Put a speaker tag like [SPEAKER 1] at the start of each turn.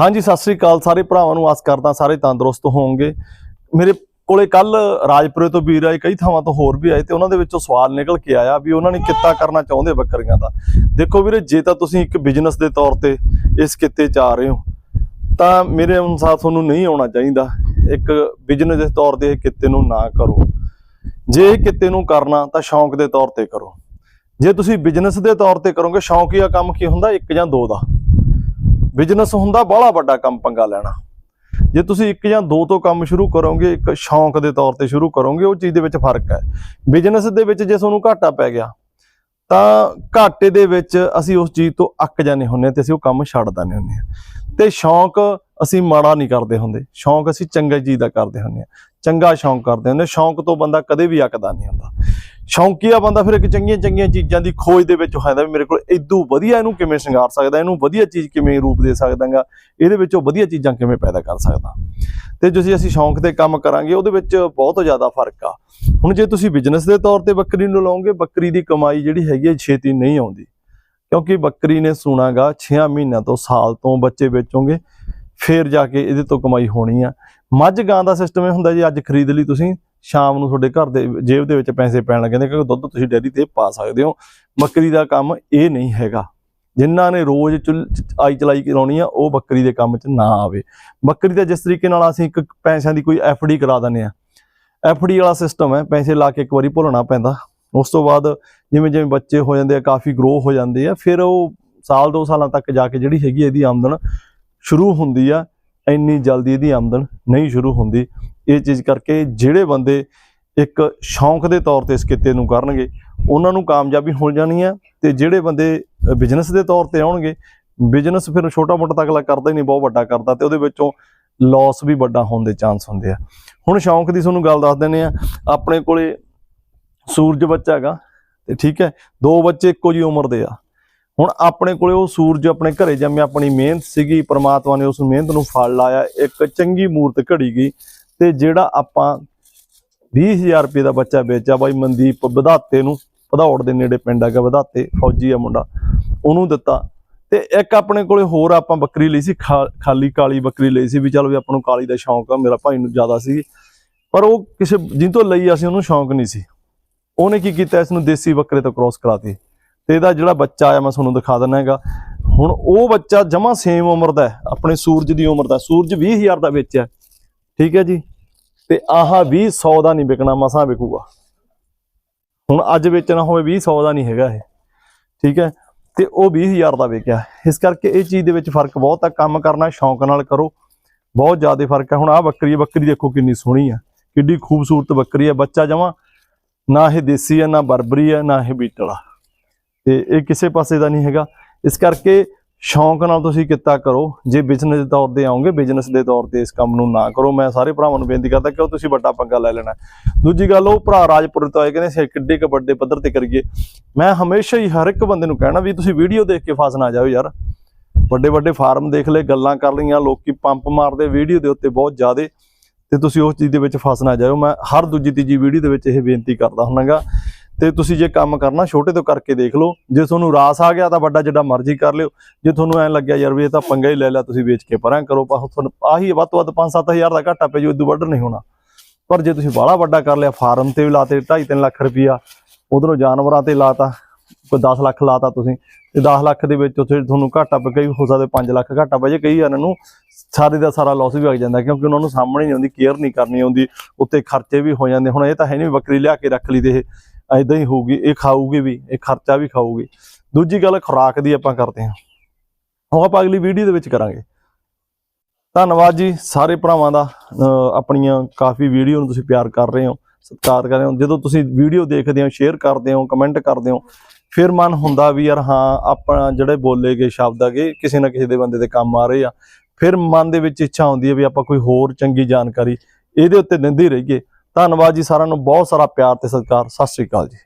[SPEAKER 1] ਹਾਂਜੀ, ਸਤਿ ਸ੍ਰੀ ਅਕਾਲ ਸਾਰੇ ਭਰਾਵਾਂ ਨੂੰ। ਆਸ ਕਰਦਾ ਸਾਰੇ ਤੰਦਰੁਸਤ ਹੋਵੋਗੇ। ਮੇਰੇ ਕੋਲੇ ਕੱਲ ਰਾਜਪੁਰੇ ਤੋਂ ਵੀਰ ਆਏ, ਕਈ ਥਾਵਾਂ ਤੋਂ ਹੋਰ ਵੀ ਆਏ ਤੇ ਉਹਨਾਂ ਦੇ ਵਿੱਚੋਂ ਸਵਾਲ ਨਿਕਲ ਕੇ ਆਇਆ ਵੀ ਉਹਨਾਂ ਨੇ ਕਿੱਤਾ ਕਰਨਾ ਚਾਹੁੰਦੇ ਬੱਕਰੀਆਂ ਦਾ। ਦੇਖੋ ਵੀਰੇ, ਜੇ ਤਾਂ ਤੁਸੀਂ ਇੱਕ ਬਿਜ਼ਨਸ ਦੇ ਤੌਰ ਤੇ ਇਸ ਕਿੱਤੇ 'ਚ ਆ ਰਹੇ ਹੋ, ਤਾਂ ਮੇਰੇ ਅਨੁਸਾਰ ਤੁਹਾਨੂੰ ਨਹੀਂ ਆਉਣਾ ਚਾਹੀਦਾ। ਇੱਕ ਬਿਜ਼ਨਸ ਦੇ ਤੌਰ ਤੇ ਇਹ ਕਿੱਤੇ ਨੂੰ ਨਾ ਕਰੋ। ਜੇ ਇਹ ਕਿੱਤੇ ਨੂੰ ਕਰਨਾ, ਤਾਂ ਸ਼ੌਂਕ ਦੇ ਤੌਰ ਤੇ ਕਰੋ। ਜੇ ਤੁਸੀਂ ਬਿਜ਼ਨਸ ਦੇ ਤੌਰ ਤੇ ਕਰੋਗੇ, ਸ਼ੌਂਕੀਆ ਕੰਮ ਕੀ ਹੁੰਦਾ? ਇੱਕ ਜਾਂ ਦੋ ਦਾ। ਬਿਜ਼ਨਸ ਹੁੰਦਾ ਬੜਾ ਵੱਡਾ ਕੰਮ ਪੰਗਾ ਲੈਣਾ। ਜੇ ਤੁਸੀਂ ਇੱਕ ਜਾਂ ਦੋ ਤੋਂ ਕੰਮ ਸ਼ੁਰੂ ਕਰੋਗੇ, ਇੱਕ ਸ਼ੌਂਕ ਦੇ ਤੌਰ ਤੇ ਸ਼ੁਰੂ ਕਰੋਗੇ, ਉਹ ਚੀਜ਼ ਦੇ ਵਿੱਚ ਫ਼ਰਕ ਹੈ। ਬਿਜ਼ਨਸ ਦੇ ਵਿੱਚ ਜੇ ਤੁਹਾਨੂੰ ਘਾਟਾ ਪੈ ਗਿਆ, ਤਾਂ ਘਾਟੇ ਦੇ ਵਿੱਚ ਅਸੀਂ ਉਸ ਚੀਜ਼ ਤੋਂ ਅੱਕ ਜਾਂਦੇ ਹੁੰਦੇ ਹਾਂ ਤੇ ਅਸੀਂ ਉਹ ਕੰਮ ਛੱਡ ਦਿੰਦੇ ਹੁੰਦੇ ਹਾਂ। ਤੇ ਸ਼ੌਂਕ ਅਸੀਂ ਮਾੜਾ ਨਹੀਂ ਕਰਦੇ ਹੁੰਦੇ। ਸ਼ੌਂਕ ਅਸੀਂ ਚੰਗੇ ਚੀਜ਼ ਦਾ ਕਰਦੇ ਹੁੰਦੇ ਹਾਂ। ਚੰਗਾ ਸ਼ੌਂਕ ਕਰਦੇ ਹੁੰਦੇ ਹਾਂ। ਸ਼ੌਂਕ ਤੋਂ ਬੰਦਾ ਕਦੇ ਵੀ ਅੱਕਦਾ ਨਹੀਂ ਹੁੰਦਾ। ਸ਼ੌਂਕੀਆ ਬੰਦਾ ਫਿਰ ਇੱਕ ਚੰਗੀਆਂ ਚੰਗੀਆਂ ਚੀਜ਼ਾਂ ਦੀ ਖੋਜ ਦੇ ਵਿੱਚ ਹੁੰਦਾ ਵੀ ਮੇਰੇ ਕੋਲ ਇਦੋਂ ਵਧੀਆ ਇਹਨੂੰ ਕਿਵੇਂ ਸ਼ਿੰਗਾਰ ਸਕਦਾ, ਇਹਨੂੰ ਵਧੀਆ ਚੀਜ਼ ਕਿਵੇਂ ਰੂਪ ਦੇ ਸਕਦਾਗਾ, ਇਹਦੇ ਵਿੱਚੋਂ ਵਧੀਆ ਚੀਜ਼ਾਂ ਕਿਵੇਂ ਪੈਦਾ ਕਰ ਸਕਦਾ। ਤੇ ਜੇ ਅਸੀਂ ਸ਼ੌਂਕ ਤੇ ਕੰਮ ਕਰਾਂਗੇ, ਉਹਦੇ ਵਿੱਚ ਬਹੁਤ ਜ਼ਿਆਦਾ ਫ਼ਰਕ ਆ। ਹੁਣ ਜੇ ਤੁਸੀਂ ਬਿਜ਼ਨਸ ਦੇ ਤੌਰ ਤੇ ਬੱਕਰੀ ਨੂੰ ਲਾਓਗੇ, ਬੱਕਰੀ ਦੀ ਕਮਾਈ ਜਿਹੜੀ ਹੈਗੀ ਹੈ ਛੇਤੀ ਨਹੀਂ ਆਉਂਦੀ। ਕਿਉਂਕਿ ਬੱਕਰੀ ਨੇ ਸੁਣਾਗਾ 6 ਮਹੀਨਿਆਂ ਤੋਂ ਸਾਲ ਤੋਂ ਬੱਚੇ ਵੇਚੋਗੇ, ਫੇਰ ਜਾ ਕੇ ਇਹਦੇ ਤੋਂ ਕਮਾਈ ਹੋਣੀ ਆ। ਮੱਝ ਗਾਂ ਦਾ ਸਿਸਟਮ ਇਹ ਹੁੰਦਾ ਜੀ, ਅੱਜ ਖਰੀਦ ਲਈ ਤੁਸੀਂ ਸ਼ਾਮ ਨੂੰ ਤੁਹਾਡੇ ਘਰ ਦੇ ਜੇਬ ਦੇ ਵਿੱਚ ਪੈਸੇ ਪੈਣ ਲੱਗੇ ਨੇ ਕਿਉਂਕਿ ਦੁੱਧ ਤੁਸੀਂ ਡੇਅਰੀ ਤੇ ਪਾ ਸਕਦੇ ਹੋ। ਬੱਕਰੀ ਦਾ ਕੰਮ ਇਹ ਨਹੀਂ ਹੈਗਾ। ਜਿਨ੍ਹਾਂ ਨੇ ਰੋਜ਼ ਚੁੱਲ- ਆਈ ਚਲਾਈ ਕਰਾਉਣੀ ਆ, ਉਹ ਬੱਕਰੀ ਦੇ ਕੰਮ 'ਚ ਨਾ ਆਵੇ। ਬੱਕਰੀ ਦਾ ਜਿਸ ਤਰੀਕੇ ਨਾਲ ਅਸੀਂ ਇੱਕ ਪੈਸਿਆਂ ਦੀ ਕੋਈ ਐਫਡੀ ਕਰਾ ਦਿੰਦੇ ਆ। ਐਫਡੀ ਵਾਲਾ ਸਿਸਟਮ ਹੈ, ਪੈਸੇ ਲਾ ਕੇ ਇੱਕ ਵਾਰੀ ਭੁੱਲਣਾ ਪੈਂਦਾ। ਉਸ ਤੋਂ ਬਾਅਦ ਜਿਵੇਂ ਜਿਵੇਂ ਬੱਚੇ ਹੋ ਜਾਂਦੇ ਆ, ਕਾਫੀ ਗਰੋ ਹੋ ਜਾਂਦੇ ਆ, ਫਿਰ ਉਹ ਸਾਲ ਦੋ ਸਾਲਾਂ ਤੱਕ ਜਾ ਕੇ ਜਿਹੜੀ ਹੈਗੀ ਇਹਦੀ ਆਮਦਨ ਸ਼ੁਰੂ ਹੁੰਦੀ ਆ, ਇੰਨੀ ਜਲਦੀ ਇਹਦੀ ਆਮਦਨ ਨਹੀਂ ਸ਼ੁਰੂ ਹੁੰਦੀ। ਇਹ ਚੀਜ਼ ਕਰਕੇ ਜਿਹੜੇ ਬੰਦੇ ਇੱਕ ਸ਼ੌਂਕ ਦੇ ਤੌਰ ਤੇ ਇਸ ਕਿੱਤੇ ਨੂੰ ਕਰਨਗੇ, ਉਹਨਾਂ ਨੂੰ ਕਾਮਯਾਬੀ ਹੋ ਜਾਣੀ ਆ ਤੇ ਜਿਹੜੇ ਬੰਦੇ ਬਿਜ਼ਨਸ ਦੇ ਤੌਰ ਤੇ ਆਉਣਗੇ ਬਿਜ਼ਨਸ ਫਿਰ ਛੋਟਾ ਮੋਟਾ ਤਾਂ ਅਗਲਾ ਕਰਦਾ ਹੀ ਨਹੀਂ, ਬਹੁਤ ਵੱਡਾ ਕਰਦਾ ਤੇ ਉਹਦੇ ਵਿੱਚੋਂ ਲਾਸ ਵੀ ਵੱਡਾ ਹੋਣ ਦੇ ਚਾਂਸ ਹੁੰਦੇ ਆ। ਹੁਣ ਸ਼ੌਂਕ ਦੀ ਤੁਹਾਨੂੰ ਗੱਲ ਦੱਸ ਦਿੰਦੇ ਆ, ਆਪਣੇ ਕੋਲੇ ਸੂਰਜ ਬੱਚਾ ਹੈਗਾ ਤੇ ਠੀਕ ਹੈ, ਦੋ ਬੱਚੇ ਇੱਕੋ ਜੀ ਉਮਰ ਦੇ ਆ। ਹੁਣ ਆਪਣੇ ਕੋਲੇ ਉਹ ਸੂਰਜ ਆਪਣੇ ਘਰੇ ਜੰਮਿਆ, ਆਪਣੀ ਮਿਹਨਤ ਸੀਗੀ, ਪ੍ਰਮਾਤਮਾ ਨੇ ਉਸ ਮਿਹਨਤ ਨੂੰ ਫਲ ਲਾਇਆ, ਇੱਕ ਚੰਗੀ ਮੂਰਤ ਘੜੀ ਗਈ ਤੇ ਜਿਹੜਾ ਆਪਾਂ 20000 ਰੁਪਏ ਦਾ ਬੱਚਾ ਵੇਚਿਆ ਬਾਈ ਮਨਦੀਪ ਵਧਾਤੇ ਨੂੰ, ਵਧੌੜ ਦੇ ਨੇੜੇ ਪਿੰਡ ਹੈਗਾ ਵਧਾਤੇ, ਫੌਜੀ ਆ ਮੁੰਡਾ, ਉਹਨੂੰ ਦਿੱਤਾ। ਤੇ ਇੱਕ ਆਪਣੇ ਕੋਲੇ ਹੋਰ ਆਪਾਂ ਬੱਕਰੀ ਲਈ ਸੀ, ਖਾ- ਖਾਲੀ ਕਾਲੀ ਬੱਕਰੀ ਲਈ ਸੀ, ਵੀ ਚਲ ਵੀ ਆਪਾਂ ਨੂੰ ਕਾਲੀ ਦਾ ਸ਼ੌਂਕ ਆ, ਮੇਰਾ ਭਾਈ ਨੂੰ ਜ਼ਿਆਦਾ ਸੀ। ਪਰ ਉਹ ਕਿਸੇ ਜਿੰ ਤੋਂ ਲਈ ਅਸੀਂ ਉਹਨੂੰ ਸ਼ੌਂਕ ਨਹੀਂ ਸੀ। ਉਹਨੇ ਕੀ ਕੀਤਾ, ਇਸ ਨੂੰ ਦੇਸੀ ਬੱਕਰੇ ਤੋਂ ਕ੍ਰਾਸ ਕਰਾਤੀ। ਤੇ ਇਹਦਾ ਜਿਹੜਾ ਬੱਚਾ ਆਇਆ, ਮੈਂ ਤੁਹਾਨੂੰ ਦਿਖਾ ਦਿੰਦਾ ਹੈਗਾ। ਹੁਣ ਉਹ ਬੱਚਾ ਜਮਾ ਸੇਮ ਉਮਰ ਦਾ ਆਪਣੇ ਸੂਰਜ ਦੀ ਉਮਰ ਦਾ ਸੂਰਜ 20000 ਦਾ ਵੇਚਿਆ। ਠੀਕ ਹੈ ਜੀ? ਤੇ ਆਹ 20 100 ਦਾ ਨਹੀਂ ਵਿਕਣਾ, ਮਸਾਂ ਵਿਕੂਗਾ। ਹੁਣ ਅੱਜ ਵੇਚਣਾ ਹੋਵੇ 20 100 ਦਾ ਨਹੀਂ ਹੈਗਾ ਇਹ, ਠੀਕ ਹੈ? ਤੇ ਉਹ 20000 ਦਾ ਵਿਕਿਆ। ਇਸ ਕਰਕੇ ਇਹ ਚੀਜ਼ ਦੇ ਵਿੱਚ ਫ਼ਰਕ ਬਹੁਤ ਆ, ਕੰਮ ਕਰਨਾ ਸ਼ੌਂਕ ਨਾਲ ਕਰੋ। ਬਹੁਤ ਜ਼ਿਆਦਾ ਫ਼ਰਕ ਹੈ ਹੁਣ ਆਹ ਬੱਕਰੀ ਹੈ ਬੱਕਰੀ ਦੇਖੋ ਕਿੰਨੀ ਸੋਹਣੀ ਆ, ਕਿੱਡੀ ਖੂਬਸੂਰਤ ਬੱਕਰੀ ਆ। ਬੱਚਾ ਜਮਾ ਨਾ ਇਹ ਦੇਸੀ ਹੈ ਨਾ ਬਰਬਰੀ ਹੈ ਨਾ ਇਹ ਬੀਟਲ ਆ। ਤੇ ਇਹ ਕਿਸੇ ਪਾਸੇ ਦਾ ਨਹੀਂ ਹੈਗਾ। ਇਸ ਕਰਕੇ ਸ਼ੌਂਕ ਨਾਲ ਤੁਸੀਂ ਕਿੱਤਾ ਕਰੋ। ਜੇ ਬਿਜ਼ਨਸ ਦੇ ਤੌਰ ਤੇ ਆਉਂਗੇ ਬਿਜ਼ਨਸ ਦੇ ਤੌਰ ਤੇ ਇਸ ਕੰਮ ਨੂੰ ਨਾ ਕਰੋ। ਮੈਂ ਸਾਰੇ ਭਰਾਵਾਂ ਨੂੰ ਬੇਨਤੀ ਕਰਦਾ ਕਿ ਉਹ ਤੁਸੀਂ ਵੱਡਾ ਪੰਗਾ ਲੈ ਲੈਣਾ। ਦੂਜੀ ਗੱਲ, ਉਹ ਭਰਾ ਰਾਜਪੁਰ ਤੋਂ ਆਏ, ਕਹਿੰਦੇ ਸੀ ਕਿੱਡੇ ਕ ਵੱਡੇ ਪੱਧਰ ਤੇ ਕਰੀਏ। ਮੈਂ ਹਮੇਸ਼ਾ ਹੀ ਹਰ ਇੱਕ ਬੰਦੇ ਨੂੰ ਕਹਿਣਾ ਵੀ ਤੁਸੀਂ ਵੀਡੀਓ ਦੇਖ ਕੇ ਫਸ ਨਾ ਜਾਓ ਯਾਰ। ਵੱਡੇ ਵੱਡੇ ਫਾਰਮ ਦੇਖ ਲੈ ਗੱਲਾਂ ਕਰ ਲਈਆਂ, ਲੋਕੀ ਪੰਪ ਮਾਰਦੇ, ਵੀਡੀਓ ਦੇ ਉੱਤੇ ਬਹੁਤ ਜ਼ਿਆਦੇ। ਤੇ ਤੁਸੀਂ ਉਸ ਚੀਜ਼ ਦੇ ਵਿੱਚ ਫਸ ਨਾ ਜਾਓ। ਮੈਂ ਹਰ ਦੂਜੀ ਤੀਜੀ ਵੀਡੀਓ ਦੇ ਵਿੱਚ ਇਹ ਬੇਨਤੀ ਕਰਦਾ ਹੁੰਨਾਗਾ ਤੇ ਤੁਸੀਂ ਜੇ ਕੰਮ ਕਰਨਾ ਛੋਟੇ ਤੋਂ ਕਰਕੇ ਦੇਖ ਲਓ। ਜੇ ਤੁਹਾਨੂੰ ਰਾਸ ਆ ਗਿਆ ਤਾਂ ਵੱਡਾ ਜਿੱਡਾ ਮਰਜ਼ੀ ਕਰ ਲਿਓ। ਜੇ ਤੁਹਾਨੂੰ ਐਂ ਲੱਗਿਆ ਯਾਰ ਵੀ ਇਹ ਤਾਂ ਪੰਗਾ ਹੀ ਲੈ ਲਿਆ, ਤੁਸੀਂ ਵੇਚ ਕੇ ਪਰਾਂ ਕਰੋ, ਪਰ ਤੁਹਾਨੂੰ ਆਹੀ ਵੱਧ ਤੋਂ ਵੱਧ 5-7000 ਦਾ ਘਾਟਾ ਪੈ ਜੂ ਇਦੋਂ ਵੱਧ ਨਹੀਂ ਹੋਣਾ। ਪਰ ਜੇ ਤੁਸੀਂ ਬਾਹਲਾ ਵੱਡਾ ਕਰ ਲਿਆ, ਫਾਰਮ ਤੇ ਵੀ ਲਾਤੇ 2.5-3 ਲੱਖ ਰੁਪਈਆ, ਉਧਰੋਂ ਜਾਨਵਰਾਂ ਤੇ ਲਾਤਾ, ਕੋਈ 10 ਲੱਖ ਲਾਤਾ ਤੁਸੀਂ, ਤੇ 10 ਲੱਖ ਦੇ ਵਿੱਚ ਉੱਥੇ ਤੁਹਾਨੂੰ ਘਾਟਾ ਪੈ ਕਈ, ਹੋ ਸਕਦਾ 5 ਲੱਖ ਘਾਟਾ ਪੈ ਜੇ ਕਈ ਇਹਨਾਂ ਨੂੰ ਸਾਰੇ ਦਾ ਸਾਰਾ ਲਾਸ ਵੀ ਆ ਜਾਂਦਾ, ਕਿਉਂਕਿ ਉਹਨਾਂ ਨੂੰ ਸਾਹਮਣੇ ਨਹੀਂ ਆਉਂਦੀ ਕੇਅਰ ਨਹੀਂ ਕਰਨੀ ਆਉਂਦੀ, ਉੱਤੇ ਖਰਚੇ ਵੀ ਹੋ ਜਾਂਦੇ, ਹੁਣ ਇਹ ਤਾਂ ਹੈ ਨਹੀਂ ਬੱਕਰੀ ਲਿਆ ਕੇ ਰੱਖ ਲਈ ਤੇ ਇਹ ਐਦਾਂ ਹੀ ਹੋਊਗੀ, ਇਹ ਖਾਊਗੀ ਵੀ, ਇਹ ਖਰਚਾ ਵੀ ਖਾਊਗੀ। ਦੂਜੀ ਗੱਲ, ਖੁਰਾਕ ਦੀ ਆਪਾਂ ਕਰਦੇ ਹਾਂ। ਉਹ ਆਪਾਂ ਅਗਲੀ ਵੀਡੀਓ ਦੇ ਵਿੱਚ ਕਰਾਂਗੇ। ਧੰਨਵਾਦ ਜੀ ਸਾਰੇ ਭਰਾਵਾਂ ਦਾ। ਆਪਣੀਆਂ ਕਾਫੀ ਵੀਡੀਓ ਨੂੰ ਤੁਸੀਂ ਪਿਆਰ ਕਰ ਰਹੇ ਹੋ, ਸਤਿਕਾਰ ਕਰ ਰਹੇ ਹੋ। ਜਦੋਂ ਤੁਸੀਂ ਵੀਡੀਓ ਦੇਖਦੇ ਹੋ, ਸ਼ੇਅਰ ਕਰਦੇ ਹੋ, ਕਮੈਂਟ ਕਰਦੇ ਹੋ, ਫਿਰ ਮਨ ਹੁੰਦਾ ਵੀ ਯਾਰ ਹਾਂ, ਆਪਾਂ ਜਿਹੜੇ ਬੋਲੇ ਗਏ ਸ਼ਬਦ ਹੈਗੇ, ਕਿਸੇ ਨਾ ਕਿਸੇ ਦੇ ਬੰਦੇ ਦੇ ਕੰਮ ਆ ਰਹੇ ਆ। ਫਿਰ ਮਨ ਦੇ ਵਿੱਚ ਇੱਛਾ ਹੁੰਦੀ ਹੈ ਵੀ ਆਪਾਂ ਕੋਈ ਹੋਰ ਚੰਗੀ ਜਾਣਕਾਰੀ ਇਹਦੇ ਉੱਤੇ ਦਿੰਦੇ ਰਹੀਏ। ਧੰਨਵਾਦ ਜੀ ਸਾਰਿਆਂ ਨੂੰ ਬਹੁਤ ਸਾਰਾ ਪਿਆਰ ਤੇ ਸਤਿਕਾਰ ਸਤਿ ਸ੍ਰੀ ਅਕਾਲ ਜੀ।